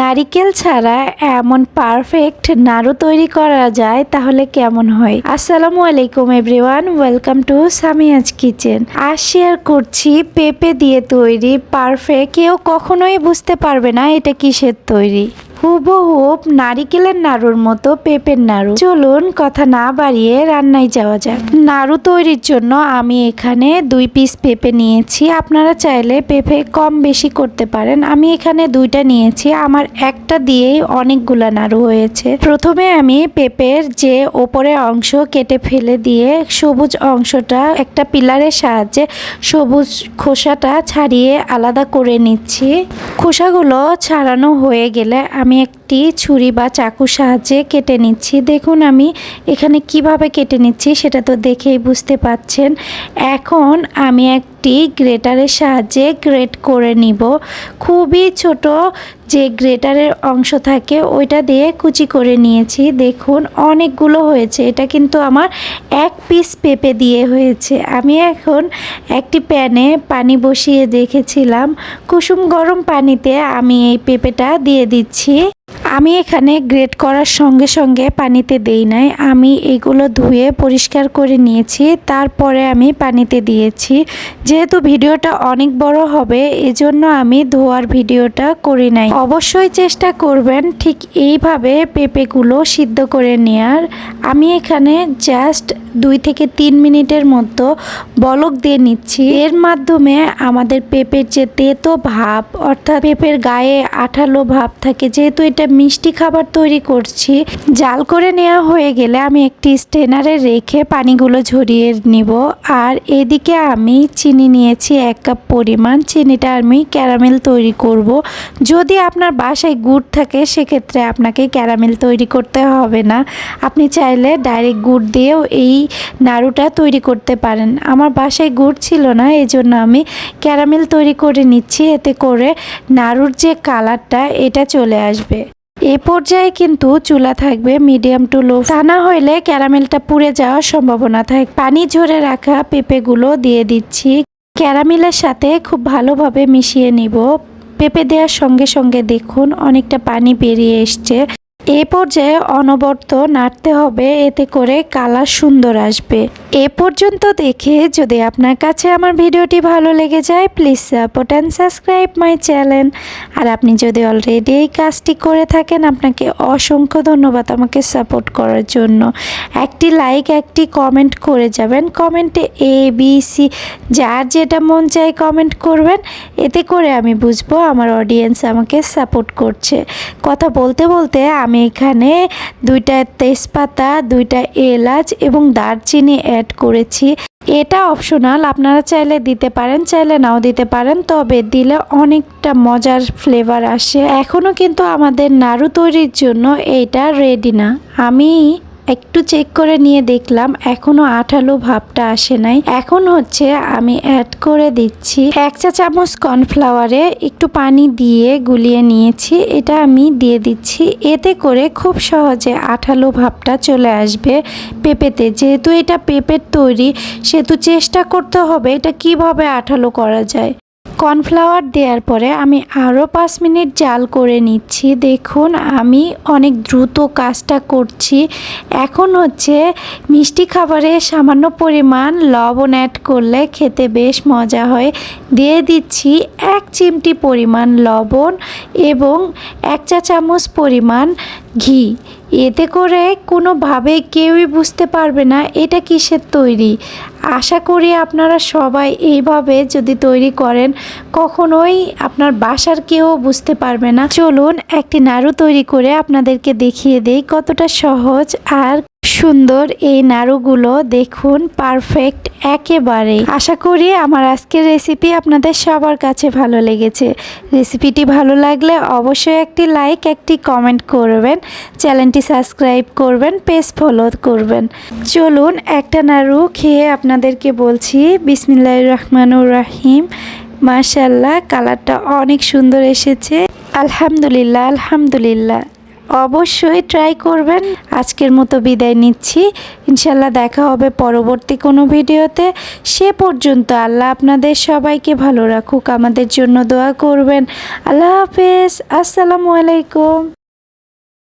নারিকেল ছাড়া এমন পারফেক্ট নাড়ু তৈরি করা যায়, তাহলে কেমন হয়? আসসালামু আলাইকুম everyone welcome to Samia's kitchen R share করছি পেঁপে দিয়ে তৈরি পারফেক্ট কেউ কখনোই বুঝতে পারবে না এটা কিসের তৈরি। হুবহুব নারিকেলের নাড়ুর মতো পেঁপের নাড়ু। চলুন কথা না বাড়িয়ে রান্নায় যাওয়া যাক। নাড়ু তৈরির জন্য আমি এখানে দুই পিস পেঁপে নিয়েছি। আপনারা চাইলে পেঁপে কম বেশি করতে পারেন। আমি এখানে দুইটা নিয়েছি। আমার একটা দিয়েই অনেকগুলা নাড়ু হয়েছে। প্রথমে আমি পেঁপের যে ওপরে অংশ কেটে ফেলে দিয়ে সবুজ অংশটা একটা পিলারের সাহায্যে সবুজ খোসাটা ছাড়িয়ে আলাদা করে নিচ্ছি। খোসাগুলো ছাড়ানো হয়ে গেলে আমি একটি ছুরি বা চাকুর সাহায্যে কেটে নিচ্ছি। দেখুন আমি এখানে কীভাবে কেটে নিচ্ছি সেটা তো দেখেই বুঝতে পাচ্ছেন। এখন আমি একটি গ্রেটারের সাহায্যে গ্রেট করে নিব। খুবই ছোট যে গ্রেটারের অংশ থাকে, ওইটা দিয়ে কুচি করে নিয়েছি। দেখুন, অনেকগুলো হয়েছে। এটা কিন্তু আমার এক পিস পেঁপে দিয়ে হয়েছে। আমি এখন একটি প্যানে পানি বসিয়ে দেখেছিলাম কুসুম গরম পানিতে আমি এই পেঁপেটা দিয়ে দিচ্ছি। আমি এখানে গ্রেট করার সঙ্গে সঙ্গে পানিতে দেই নাই। আমি এগুলো ধুয়ে পরিষ্কার করে নিয়েছি, তারপরে আমি পানিতে দিয়েছি। যেহেতু ভিডিওটা অনেক বড় হবে, এজন্য আমি ধোয়ার ভিডিওটা করি নাই। অবশ্যই চেষ্টা করবেন ঠিক এইভাবে পেঁপেগুলো সিদ্ধ করে নেয়ার। আমি এখানে জাস্ট দুই থেকে তিন মিনিটের মতো বলক দিয়ে নিচ্ছি। এর মাধ্যমে আমাদের পেঁপের যে তেতো ভাব, অর্থাৎ পেঁপের গায়ে আঠালো ভাব থাকে, যেহেতু এটা মিষ্টি খাবার তৈরি করছি, জাল করে নেওয়া হয়ে গেলে আমি একটি স্টেনারে রেখে পানিগুলো ঝরিয়ে নিব। আর এদিকে আমি চিনি নিয়েছি এক কাপ পরিমাণ। চিনিটা আমি ক্যারামেল তৈরি করব। যদি আপনার বাসায় গুড় থাকে, সেক্ষেত্রে আপনাকে ক্যারামেল তৈরি করতে হবে না। আপনি চাইলে ডাইরেক্ট গুড় দিয়েও এই নাড়ুটা তৈরি করতে পারেন। আমার বাসায় গুড় ছিল না এই জন্য আমি ক্যারামেল তৈরি করে নিচ্ছি, এতে করে নাড়ুর যে কালারটা, এটা চলে আসবে। এ পর্যায়ে কিন্তু চুলা থাকবে মিডিয়াম টু লো। তা না হইলে ক্যারামেলটা পুড়ে যাওয়ার সম্ভাবনা থাকে পানি ঝরে রাখা পেঁপেগুলো দিয়ে দিচ্ছি। ক্যারামেলের সাথে খুব ভালোভাবে মিশিয়ে নিব। পেঁপে দেওয়ার সঙ্গে সঙ্গে দেখুন, অনেকটা পানি বেরিয়ে এসছে। এ পর্যায়ে অনবর্ত নাড়তে হবে, এতে করে কালার সুন্দর আসবে। এ পর্যন্ত দেখে যদি আপনার কাছে আমার ভিডিওটি ভালো লেগে যায় please support and subscribe my channel আর আপনি যদি অলরেডি এই কাজটি করে থাকেন, আপনাকে অসংখ্য ধন্যবাদ আমাকে সাপোর্ট করার জন্য। একটি লাইক একটি কমেন্ট করে যাবেন। কমেন্টে এ বি সি যার যেটা মন চাই কমেন্ট করবেন। এতে করে আমি বুঝব আমার অডিয়েন্স আমাকে সাপোর্ট করছে। কথা বলতে বলতে আমি এখানে দুইটা তেজপাতা, দুইটা এলাচ এবং দারচিনি অ্যাড করেছি। এটা অপশনাল আপনারা চাইলে দিতে পারেন, চাইলে নাও দিতে পারেন, তবে দিলে অনেকটা মজার ফ্লেভার আসে। এখনও কিন্তু আমাদের নাড়ু তৈরির জন্য এইটা রেডি না। আমি একটু চেক করে নিয়ে দেখলাম, এখনও আঠালো ভাবটা আসে নাই। এখন হচ্ছে আমি অ্যাড করে দিচ্ছি এক চা চামচ কর্নফ্লাওয়ারে একটু পানি দিয়ে গুলিয়ে নিয়েছি, এটা আমি দিয়ে দিচ্ছি। এতে করে খুব সহজে আঠালো ভাবটা চলে আসবে পেঁপেতে। যেহেতু এটা পেঁপের তৈরি, সেহেতু চেষ্টা করতে হবে এটা কীভাবে আঠালো করা যায়। কর্নফ্লাওয়ার দেওয়ার পরে আমি আরও পাঁচ মিনিট জাল করে নিচ্ছি। দেখুন, আমি অনেক দ্রুত কাজটা করছি। এখন হচ্ছে মিষ্টি খাবারে সামান্য পরিমাণ লবণ অ্যাড করলে খেতে বেশ মজা হয়। দিয়ে দিচ্ছি এক চিমটি পরিমাণ লবণ এবং এক চা চামচ পরিমাণ ঘি। এতে করে কোনোভাবে কেউই বুঝতে পারবে না, এটা কিসের তৈরি? আশা করি আপনারা সবাই এইভাবে যদি তৈরি করেন, কখনোই আপনার বাসার কেউ বুঝতে পারবে না। চলুন একটি নাড়ু তৈরি করে আপনাদেরকে দেখিয়ে দেই কতটা সহজ আর সুন্দর এই নাড়ুগুলো দেখুন পারফেক্ট একেবারে আশা করি আমার আজকের রেসিপি আপনাদের সবার কাছে ভালো লেগেছে। রেসিপিটি ভালো লাগলে অবশ্যই একটি লাইক একটি কমেন্ট করবেন চ্যানেলটি সাবস্ক্রাইব করবেন পেজ ফলো করবেন। চলুন একটা নাড়ু খেয়ে আপনাদেরকে বলছি বিসমিল্লাহ রহমানুর রাহিম। মাশাল্লাহ কালারটা অনেক সুন্দর এসেছে। আলহামদুলিল্লাহ আলহামদুলিল্লাহ। অবশ্যই ট্রাই করবেন। আজকের মতো বিদায় নিচ্ছি। ইনশাল্লাহ দেখা হবে পরবর্তী কোনো ভিডিওতে। সে পর্যন্ত আল্লাহ আপনাদের সবাইকে ভালো রাখুক, আমাদের জন্য দোয়া করবেন। আল্লাহ হাফেজ। আসসালামু আলাইকুম।